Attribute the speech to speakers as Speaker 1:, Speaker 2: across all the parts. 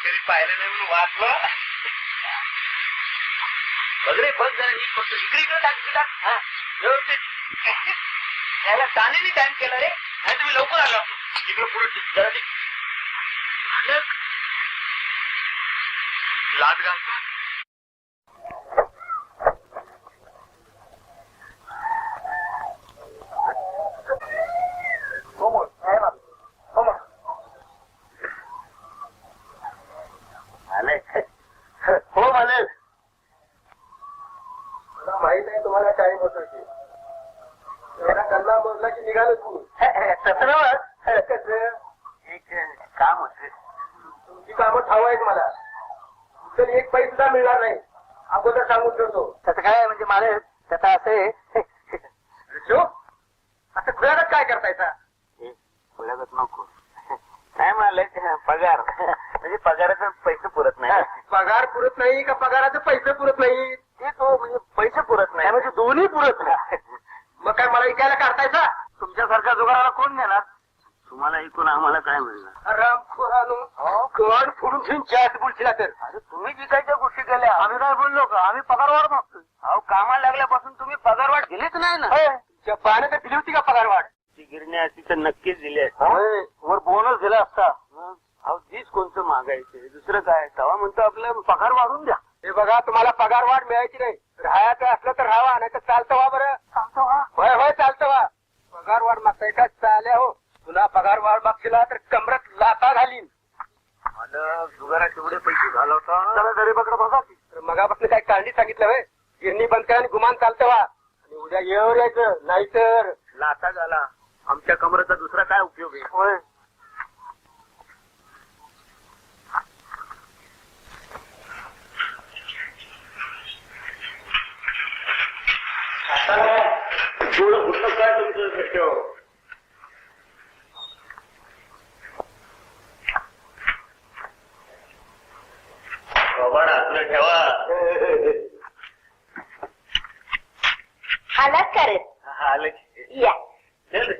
Speaker 1: अरे पाहिलं नाही म्हणून वाचलं वगैरे बघ जरा नीट बघतो इकडे इकडे टाक टाक. हा, व्यवस्थित. त्याला तानेने टाइम केला रे. आणि तुम्ही लवकर आला इकडे पुढे जरा ती मालक, लाज घालतो हो मालक
Speaker 2: मला माहीत आहे तुम्हाला टाइम होतो की एवढा गल्ला मोजला की निघालो तू
Speaker 1: तसं नव्हं.
Speaker 2: कसं
Speaker 1: एक काम होत
Speaker 2: आहेत मला तर एक पैसा मिळणार नाही. अगोदर सांगून ठेवतो.
Speaker 1: तसं काय म्हणजे मला त्याचं असं आहे.
Speaker 2: असं काय करतायचा
Speaker 1: खुल्यागत नको. काय मालक पगार. म्हणजे पगाराचे पैसे पुरत नाही.
Speaker 2: पगार पुरत नाही का पगाराचे पैसे पुरत नाही?
Speaker 1: ते तो म्हणजे पैसे पुरत नाही. म्हणजे दोन्ही पुरत नाही.
Speaker 2: मग काय मला इकायला काढतायचा
Speaker 1: तुमच्यासारख्या जुगाराला कोण देणार तुम्हाला ऐकून आम्हाला काय मिळणार
Speaker 2: कड फोडून घेऊन चार बोलशील तर
Speaker 1: अरे तुम्ही जी काही त्या गोष्टी केल्या आम्ही काय बोललो का? आम्ही पगार वाढ मागतोय. अहो कामाला लागल्यापासून तुम्ही पगार वाढ दिलीच नाही ना.
Speaker 2: तर दिली होती का पगार वाढ
Speaker 1: ती गिरणी असती तर नक्कीच दिली असती वर बोनस दिला असता. अहो तीच कोणतं मागायचे दुसरं काय तेव्हा म्हणतो आपलं पगार वाढून द्या.
Speaker 2: हे बघा तुम्हाला पगार वाढ मिळायची नाही. राहायचं असलं तर राहावा नाही तर चालतं व्हा बरं. होय होय चालतं व्हा. पगार वाढ मागताय का? चाल्या हो. तुला पगार वाढ मागशीला तर कमरत लाता घालीन.
Speaker 1: मला जुगारात एवढे पैसे घालवता? पकड बघा की.
Speaker 2: तर मगापासून काय कांडी सांगितलं होय? गिरणी बंद करा आणि गुमान चालतं व्हा. आणि उद्या येवर यायचं नाहीतर.
Speaker 1: लाता झाला आमच्या कमरेचा दुसरा काय उपयोग आहे? होय. काय? तुमचं आपलं ठेवा.
Speaker 3: आलात का रे?
Speaker 1: आलं की.
Speaker 3: या.
Speaker 1: चल रे.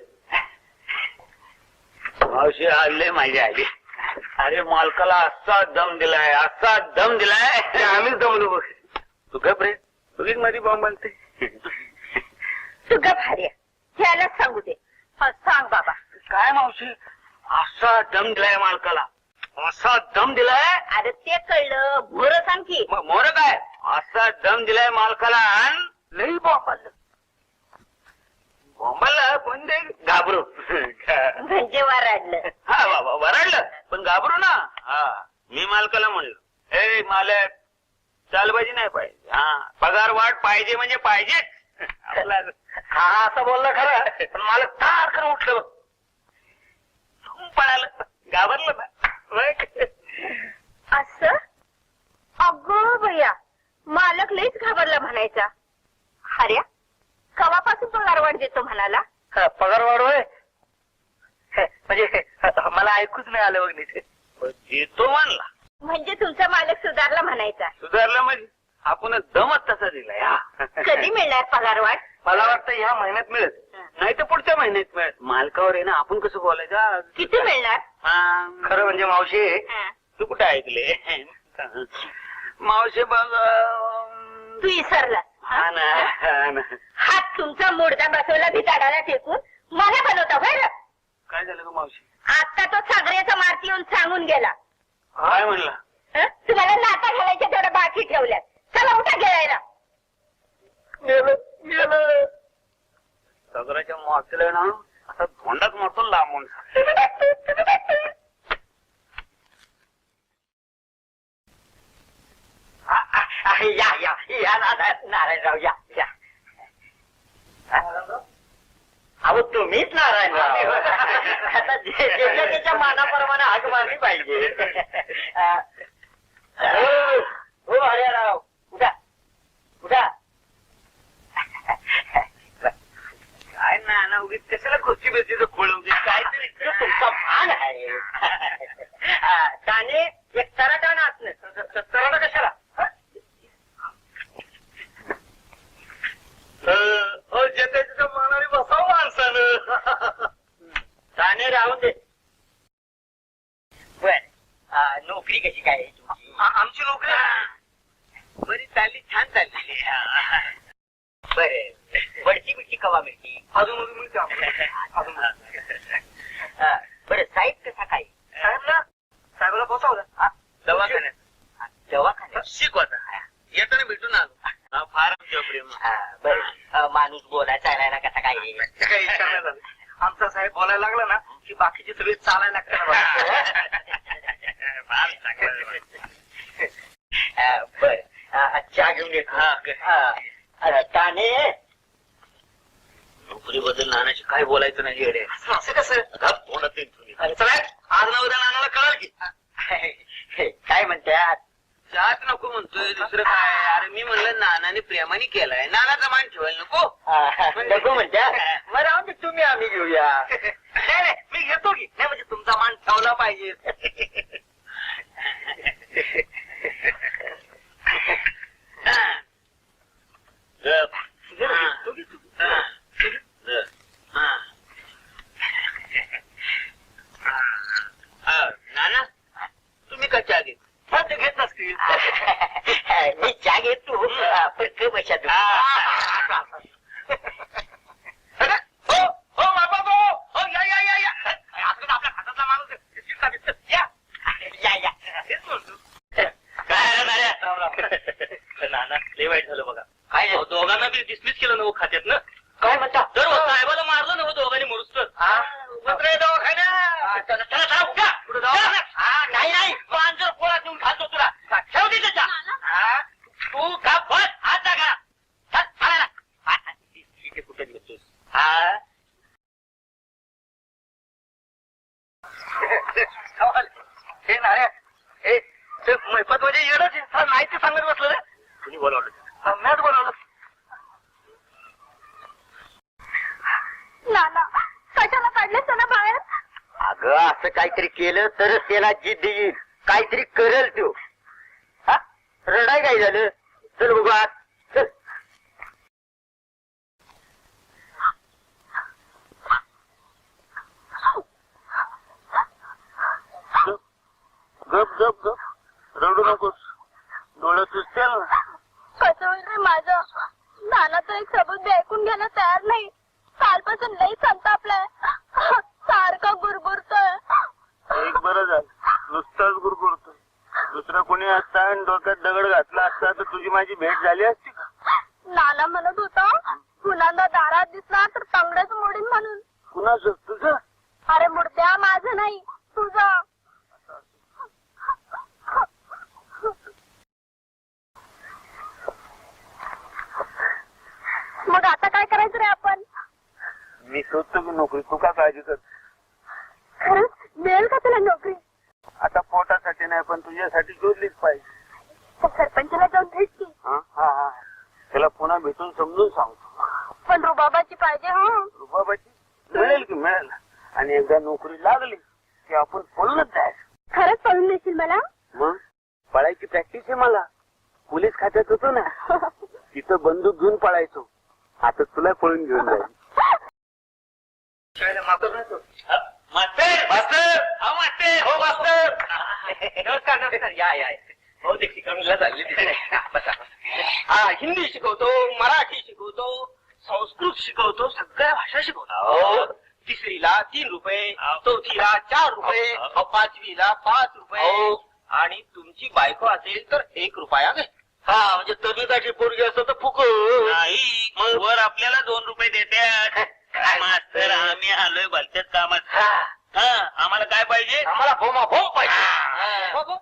Speaker 1: मावशी आले माझे आले अरे मालकाला असा दम दिलाय असा दम दिलाय. ते आम्हीच दमलो बघ. तू गप रे. तुझीच माझी बॉम्ब बनते
Speaker 3: तू गप हार्या. ह्याला सांगू दे. हा, सांग बाबा.
Speaker 1: काय मावशी? असा दम दिलाय मालकाला. असा दम दिलाय?
Speaker 3: अरे ते कळलं. भोर सांग की.
Speaker 1: मोर काय? असा दम दिलाय मालकाला अन लई बॉम्बाल बॉम्बाला पण ते घाबरू.
Speaker 3: म्हणजे वराडलं.
Speaker 1: हा वराडलं. पण घाबरू ना. हा मी मालकाला म्हणलो. ए मालक चालबाजी नाही पाहिजे. हा पगार वाढ पाहिजे म्हणजे पाहिजे आपला हा असं बोललं खरं. पण मालक तारखर उठलं बघ. पळालं घाबरलं ना.
Speaker 3: असं? अगो भैया मालक लईच घाबरला म्हणायचा. हार्या कवापासून पगार वाढ देतो म्हणाला?
Speaker 1: हा, पगार वाढ होय. म्हणजे मला ऐकूच नाही आलं बघ नीट. देतो म्हणला.
Speaker 3: म्हणजे तुमचा मालक सुधारला म्हणायचा.
Speaker 1: सुधारलं म्हणजे? आपण दमच तसा दिलाय हा.
Speaker 3: कधी मिळणार पगार वाढ?
Speaker 1: मला वाटतं ह्या महिन्यात मिळत नाही तर पुढच्या महिन्यात मिळत मालकावर आहे ना आपण कसं बोलायचं? हा,
Speaker 3: किती मिळणार?
Speaker 1: हा, खरं म्हणजे मावशी
Speaker 3: हा.
Speaker 1: तू कुठे ऐकले? मावशी बघ
Speaker 3: तू इसरला.
Speaker 1: हा ना हा ना.
Speaker 3: हात तुमचा मुडदा बसवला भिताडाला टेकून. मला बनवता बरं
Speaker 1: काय झालं ग मावशी?
Speaker 3: आता तो सागऱ्याचा मारती येऊन सांगून गेला.
Speaker 1: काय म्हणला?
Speaker 3: हं? तुम्हाला नाता घालायच्या तेवढं बाकी ठेवल्यात. चला उठा गिळायला
Speaker 1: गेलं गेलं. मागच्या ना असा धोंडाच मारतो लांबून.
Speaker 2: या या या नारायणराव या या. अहो तुम्हीच नारायणराव. आता त्याच्या मानाप्रमाणे हाक मारली पाहिजे हो हो हरियाराव उठा उठा
Speaker 1: काय ना ना उगीच कशाला खुर्ची बिर्चीचं खोळ म्हणजे काय
Speaker 2: तो तुमचा भान आहे हा, त्याने एक तराटा नाचणं तराटा कशाला
Speaker 1: अ, ज्याच्या त्याच्या मानाने बसावं माणसानं
Speaker 2: ताने राहून दे
Speaker 4: नोकरी कशी काय आहे तुमची
Speaker 1: आमची नोकरी बरी चालली छान चालली
Speaker 4: बरं बडची बिडची कवा मिळती
Speaker 1: अजून अजून मिळते अजून
Speaker 4: हा, बरं साहेब कसा काय
Speaker 1: साहेब ना बसवलं दवाखान्यात
Speaker 4: दवाखान्यात.
Speaker 1: शिकवता येताना भेटून आलो. फार आमच्या प्रेम
Speaker 4: बरं. अ, माणूस बोला चालायला कसा काय.
Speaker 1: आमचा साहेब बोलायला लागला ना की बाकीचे सगळे चालायला लागतात
Speaker 4: बरं. चहा घेऊन येतो. ताने.
Speaker 1: नोकरी बद्दल नानाशी काय बोलायचं नाही
Speaker 4: असं कसं?
Speaker 1: तोंडात आज ना उद्या नानाला कळाल की?
Speaker 4: काय म्हणतात
Speaker 1: जात नको म्हणतोय दुसरं काय अरे मी म्हणलं नानाने प्रेमाने केलाय नानाचा मान ठेवायला नको
Speaker 4: हा, नको म्हणतात मग राहून दे, तुम्ही आम्ही घेऊया
Speaker 1: नाही नाही मी घेतो की नाही म्हणजे तुमचा मान ठेवला पाहिजे गप. हा. हा. हा. हा. नाना तुम्ही का चहा घेत हा, ते घेत नसतील
Speaker 4: मी चहा घेतो पण क बशा
Speaker 1: अरे, हो हो बाबा हो हो या या या या आपला आपल्या हातातला माणूस आहे. बिस्किट खा, बिस्किट. या
Speaker 4: या या
Speaker 1: तेच म्हणतो. काय रे नाऱ्या? नाना लय वाईट झालं बघा
Speaker 4: काय
Speaker 1: अहो, बी डिसमिस केलं ना हो खात्यात ना?
Speaker 4: काय म्हणता?
Speaker 1: तर हो, साहेबाला मारलं ना हो? दोघांनी मरुस्तर नका.
Speaker 4: हा, नाही नाही. मांजर पोळात नेऊन घालतो तुला. ठेव दे त्याच्या हा, तू का बस? हात जागा चल. हा, कुठे घेतोस हा?
Speaker 1: हे नाऱ्या हे ते म्हणजे येडच आहे. हा, नाही ते सांगत बसलं रे. कुणी बोलावलं? मॅच बोलावलं.
Speaker 5: नाना कशाला काढले ना बाहेर?
Speaker 4: अगं असं काहीतरी केलं तरच त्याला जिद्द येईल. काहीतरी करेल तो. हा? रडाय काय झालं? चल बघू आत चल.
Speaker 1: गप गप गप. रडू नकोस. डोळ्यात सुचतील ना?
Speaker 5: कसं होईल रे माझं? नाना तर एक सबूत बी ऐकून घ्यायला तयार नाही. कालपासून लई संतापलाय. सारखं गुरगुरतोय.
Speaker 1: एक बरं झालं. नुसताच गुरगुरतो दुसरं कोणी असता आणि डोक्यात दगड घातला असता तर तुझी माझी भेट झाली असती का?
Speaker 5: नाना म्हणत होता पुन्हा दारात दिसला तर तंगडच मोडीन म्हणून.
Speaker 1: कुणाच? तुझं?
Speaker 5: अरे मुर्द्या माझं नाही तुझं मग आता काय करायचं रे आपण
Speaker 1: मी शोधतो की नोकरी. तू का काळजी कर?
Speaker 5: खरंच? मिळेल का तुला नोकरी?
Speaker 1: आता पोटासाठी नाही पण तुझ्यासाठी शोधलीच पाहिजे.
Speaker 5: सरपंचाला जाऊन भेट की.
Speaker 1: हा हा हा. त्याला पुन्हा भेटून समजून सांगतो.
Speaker 5: पण रुबाबाची पाहिजे हा.
Speaker 1: रुबाबाची? मिळेल की मिळेल? आणि एकदा नोकरी लागली की आपण पळूनच जायचं.
Speaker 5: खरंच पळून देशील मला?
Speaker 1: मग? पळायची प्रॅक्टिस आहे मला. पोलीस खात्यात होतो ना. तिथं बंदूक घेऊन पळायचो. आता तुला पळून घेऊन जाईल
Speaker 4: नमस्कार नमस्कार. या या हो ते शिकवणीला चालली
Speaker 1: हा हिंदी शिकवतो मराठी शिकवतो संस्कृत शिकवतो सगळ्या भाषा शिकवतो.
Speaker 4: हो.
Speaker 1: तिसरीला तीन रुपये चौथीला चार रुपये
Speaker 4: हो.
Speaker 1: पाचवीला पाच रुपये.
Speaker 4: हो.
Speaker 1: आणि तुमची बायको असेल तर एक रुपया घे
Speaker 4: हा म्हणजे तरुणाची पोरगी असं तर फुक
Speaker 1: नाही मग? वर आपल्याला दोन रुपये देतात मास्तर आम्ही आलोय भलत्याच कामात हा आम्हाला काय पाहिजे
Speaker 4: आम्हाला भोमा भोम पाहिजे
Speaker 1: हा.
Speaker 4: हो, हो.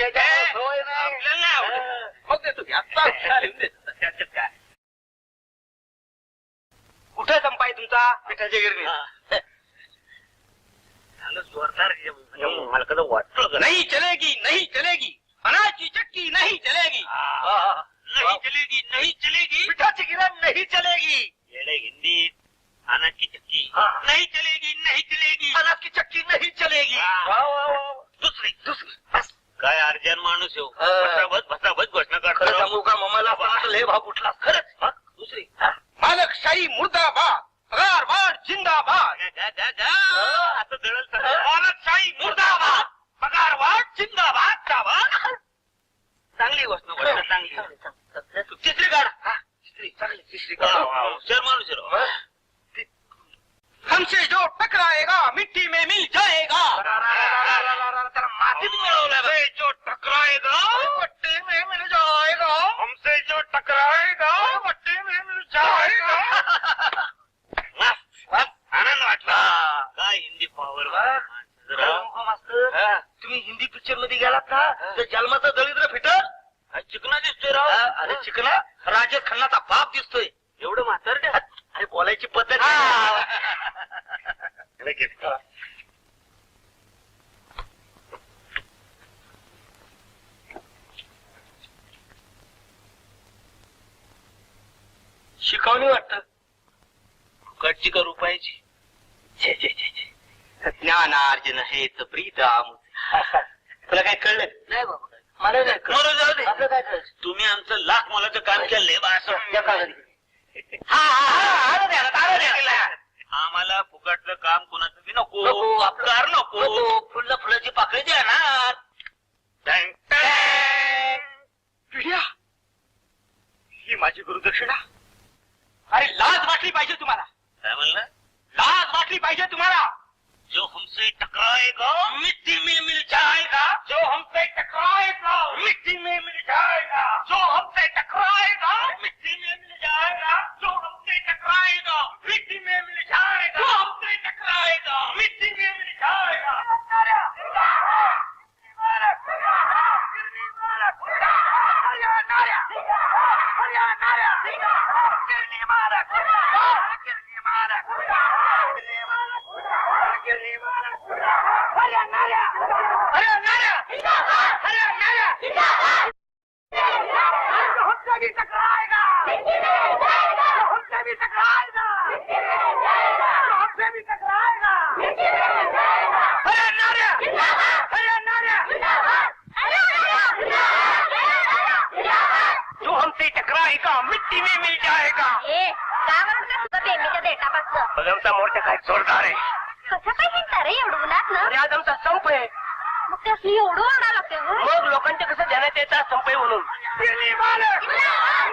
Speaker 4: घ्यायचं
Speaker 1: हे,
Speaker 4: सवय नाही.
Speaker 1: आपल्याला आवडत.
Speaker 4: हा.
Speaker 1: मग देतो की आत्ता लिहून देतो त्याच्यात काय?
Speaker 4: कुठे संपाय तुमचा? पिठाच्या गिरणी
Speaker 1: झालं जोरदार म्हणजे मला कसं वाटलं का? नाही
Speaker 4: चलेगी नहीं चलेगी.
Speaker 2: अनाज की चक्की नहीं चलेगी.
Speaker 1: नहीं चलेगी नहीं चलेगी.
Speaker 2: पिठाची गिरण नहीं चलेगी.
Speaker 1: येडे हिंदी अनाज की चक्की.
Speaker 2: हाँ.
Speaker 1: नहीं चलेगी नहीं चलेगी.
Speaker 2: अनाज की चक्की नहीं चलेगी.
Speaker 1: हाँ.
Speaker 2: वा, वा, वा.
Speaker 1: दुसरी दुसरी. बस. काय अर्जन माणूस येऊ
Speaker 2: हा.
Speaker 1: भसाभस भसाभस घोषणा
Speaker 2: खरं
Speaker 1: करतो
Speaker 2: सांगू का असताना लय भाव कुठला? खरंच.
Speaker 1: हा, दुसरी.
Speaker 2: मालकशाही मुर्दाबाद. पगारवाढ जिंदाबाद.
Speaker 1: जा, जा, जा. आता जळल तर.
Speaker 2: मालकशाही मुर्दाबाद. पगारवाढ जिंदाबाद जिंदाबाद
Speaker 1: चांगली गोष्ट गोष्ट चांगली
Speaker 2: तिसरी गाडा तिसरी चांगली तिसरी
Speaker 1: वा, वा,
Speaker 2: गाडा
Speaker 1: हुशार माणूस आहे राव.
Speaker 2: हमसे जो टकराएगा मिट्टी में मिल जाएगा त्याला मातीत मिळवलं बे. जो टकराएगा मिट्टी में मिल जाएगा हमसे जो टकराएगा मिट्टी में मिल जाएगा
Speaker 1: मस्त, मस्त. आनंद वाटला काय हिंदी पॉवर
Speaker 2: मास्तर तुम्ही हिंदी पिक्चरमध्ये गेलात ना तर जन्माचा दलिद्र फिटर
Speaker 1: चिकना दिसतोय राव.
Speaker 2: अरे चिकना? राजेश खन्नाचा बाप दिसतोय.
Speaker 1: एवढं म्हातारडे
Speaker 2: अरे बोलायची पद्धत. शिकवणी वाटत?
Speaker 1: फुकटची का रुपयाची
Speaker 2: छे छे छे छे. ज्ञानार्जन हेच प्रीत तुला काय कळलं?
Speaker 1: नाही बाबा
Speaker 2: मला नाही
Speaker 1: बरं, जाऊ दे.
Speaker 2: आपलं काय कळलं?
Speaker 1: तुम्ही आमचं लाख मोलाचं काम केलंय बा असं.
Speaker 2: या काळात. हा हा हा. आलं द्या आलं द्या
Speaker 1: आम्हाला फुकटचं काम कुणाचं बी नको.
Speaker 2: नको, आपलं-
Speaker 1: कार नको.
Speaker 2: नको. फुलं फुलाची पाकळी द्या ना.
Speaker 1: टँग, टँग.
Speaker 2: पिढ्या ही माझी गुरुदक्षिणा. अरे लाज वाटली पाहिजे तुम्हाला.
Speaker 1: काय म्हणलं?
Speaker 2: लाज वाटली पाहिजे तुम्हाला.
Speaker 1: जो हमसे टकराएगा
Speaker 2: मिट्टी में मिल जाएगा जो हमसे टकरा मिट्टी में मिल जाएगा जो हमसे टकराएगा मिट्टी में मिल जाएगा जो हमसे टकराएगा मिट्टी में मिल जाएगा जो हमसे टकराएगा मिट्टी में मिल जाएगा जो हमसे टकराएगा मिट्टी में मिल जाएगा
Speaker 5: ए काय म्हणत तुझं बेंबीच्या देटापासनं
Speaker 2: मग आमचा मोर्चा काय जोरदार आहे
Speaker 5: कसं काय हिंडता रे एवढं उन्हात ना
Speaker 2: अरे आज आमचा संप आहे.
Speaker 5: मग त्यासनी एवढं ओरडा लागते?
Speaker 2: मग लोकांच्या कसं ध्यानात येतात संप आहे म्हणून? गिरणी मालक!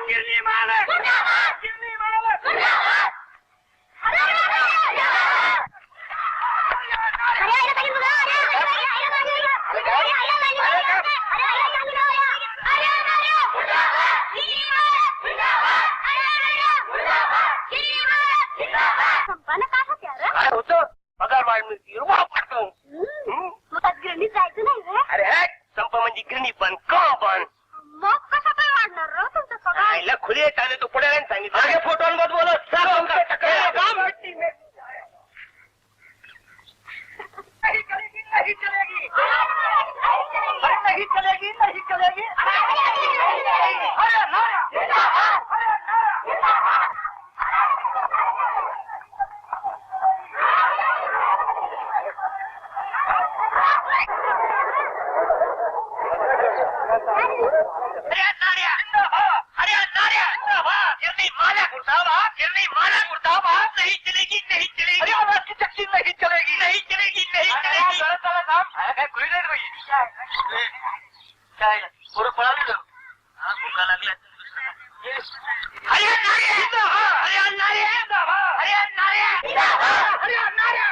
Speaker 2: गिरणी मालक! गिरणी मालक
Speaker 5: अरे, अरे, अरे, अरे, अरे. अरे, आईला पाहिजे तुझं. अरे, अरे, अरे, आईला पाहिजे. अरे, आईला पाहिजे. अरे, आईला पाहिजे. अरे, अरे, अरे. गिरणी मालक. अरे, अरे. गिरणी मालक. संपानं काय होत्या रे?
Speaker 2: काय होतं पगार वाढ मिळते रुपा पडतो
Speaker 5: हम्म. मग आज गिरणीत जायचं नाही रे
Speaker 2: अरे हॅट संप म्हणजे गिरणी पण काम पण
Speaker 5: मग कसा काय वाढणार रे तुमचा पगार
Speaker 2: आईला खुली येत आणि तो पुढे सांगितलं अरे फोटोंवर बोलत सर हमसे टकराएगा मिट्टी में नहीं चलेगी नहीं चलेगी अरे नहीं चलेगी नहीं चलेगी अरे नारा अरे नारा अरे नाऱ्या अरे नाऱ्या गिरनी माला मुर्दाबाद गिरनी माला मुर्दाबाद नहीं चलेगी नहीं चलेगी अरे आवाज की चक्की नहीं चलेगी नहीं चलेगी नहीं चलेगी चला चला थांब काय खुली नाही बाई काय पुरं पळाली
Speaker 1: हा, भुका लागल्या.
Speaker 2: अरे नाऱ्या अरे नाऱ्या अरे नाऱ्या अरे नाऱ्या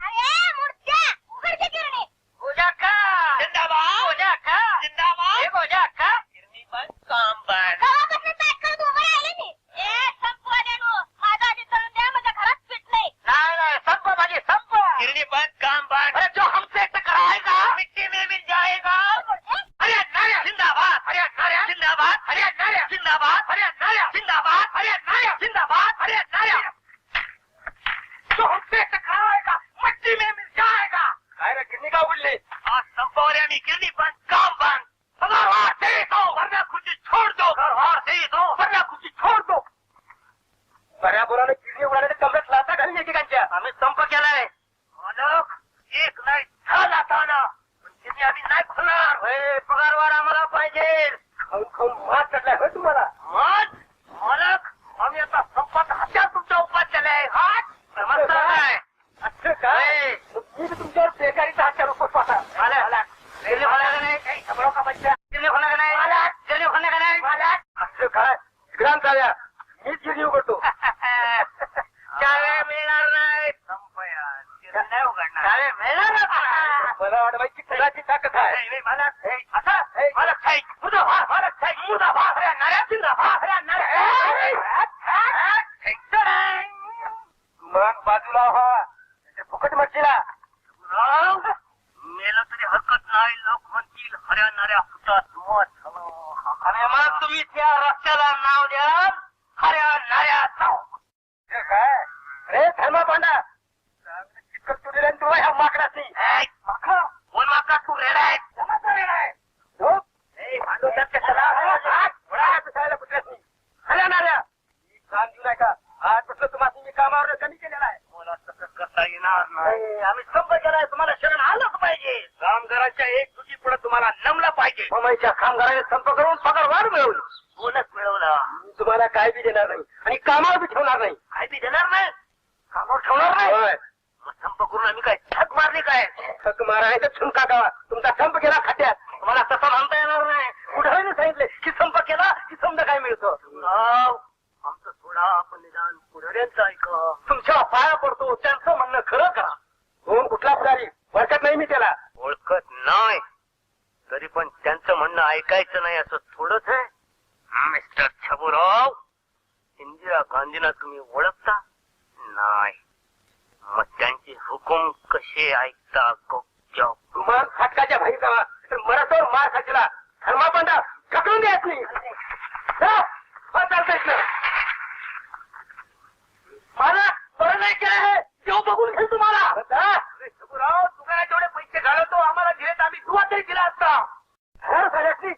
Speaker 5: अरे मूर्त्या उघड की गिरणी
Speaker 2: गोजा का जिंदाबाद गोजा का जिंदाबाद हे गोजा का गिरणी पण काम पण
Speaker 5: गावापासून पॅक करत उभं राहिले मी ए संपवाल्यानो माझा आधी करून द्या माझ्या घरात पीठ नाही
Speaker 2: नाही नाही संप माझे संप गिरणी बंद काम बंद अरे जो हमसे टकराएगा मिट्टी में मिल जाएगा अरे नारिया जिंदाबाद अरे नारिया जिंदाबाद अरे नारिया जिंदाबाद. अरे नारिया जिंदाबाद. अरे आणणाऱ्या अरे
Speaker 6: मग
Speaker 2: तुम्ही त्या रस्त्याला नाव
Speaker 6: कमाईच्या कामगाराने संप करून पगारवाढ मिळवली.
Speaker 2: बोनस मिळवला.
Speaker 6: मी तुम्हाला काय बी देणार नाही. आणि कामावर बी ठेवणार नाही.
Speaker 2: काय बी देणार नाही? कामावर ठेवणार नाही. संप करून आम्ही काय थक मारली काय?
Speaker 6: थक मारा तर झुमका गावा तुमचा संप गेला खात्यात.
Speaker 2: मंदिरा तुम्ही ओळखता? नाही.
Speaker 6: मग त्यांचे हुकुम कसे ऐकता? फाटकाच्या भाई जावा.
Speaker 2: मराठोर मार खाचला धर्माबंधा चालतंय मला बरं नाही काय आहे बघून घेईल तुम्हाला. राव तुला
Speaker 6: जेवढे पैसे घालवतो? आम्हाला घेत आम्ही दुवा तरी दिला असता. झाल्याची